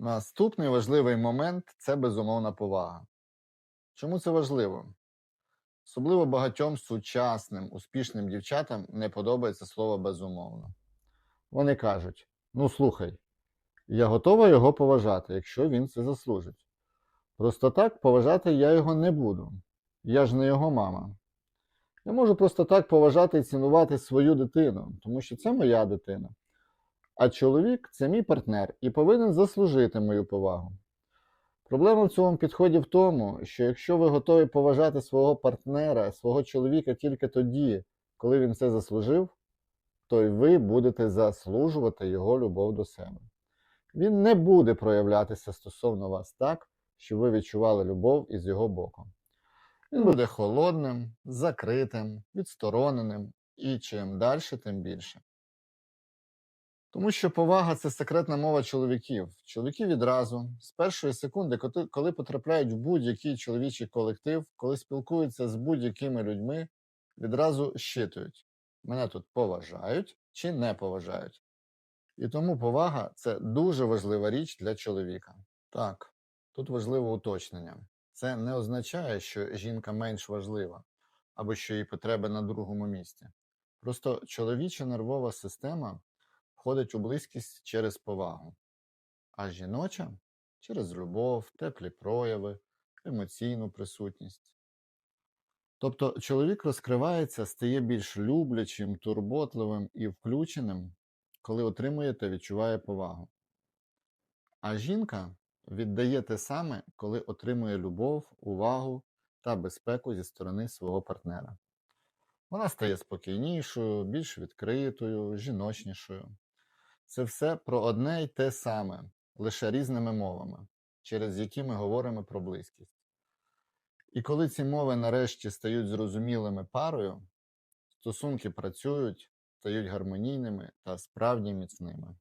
Наступний важливий момент це безумовна повага. Чому це важливо? Особливо багатьом сучасним успішним дівчатам не подобається слово безумовно. Вони кажуть: ну слухай, я готова його поважати, якщо він це заслужить. Просто так поважати я його не буду. Я ж не його мама. Я можу просто так поважати і цінувати свою дитину, тому що це моя дитина. А чоловік це мій партнер і повинен заслужити мою повагу. Проблема в цьому підході в тому, що якщо ви готові поважати свого партнера, свого чоловіка тільки тоді, коли він це заслужив, то й ви будете заслужувати його любов до себе. Він не буде проявлятися стосовно вас так, щоб ви відчували любов із його боку. Він буде холодним, закритим, відстороненим і чим далі, тим більше. Тому що повага це секретна мова чоловіків. Чоловіки відразу, з першої секунди, коли потрапляють в будь-який чоловічий колектив, коли спілкуються з будь-якими людьми, відразу щитують, мене тут поважають чи не поважають. І тому повага це дуже важлива річ для чоловіка. Так, тут важливе уточнення. Це не означає, що жінка менш важлива або що її потреби на другому місці. Просто чоловіча нервова система входить у близькість через повагу, а жіноча через любов, теплі прояви, емоційну присутність. Тобто чоловік розкривається, стає більш люблячим, турботливим і включеним, коли отримує та відчуває повагу. А жінка віддає те саме, коли отримує любов, увагу та безпеку зі сторони свого партнера. Вона стає спокійнішою, більш відкритою, жіночнішою. Це все про одне й те саме, лише різними мовами, через які ми говоримо про близькість. І коли ці мови нарешті стають зрозумілими парою, стосунки працюють, стають гармонійними та справді міцними.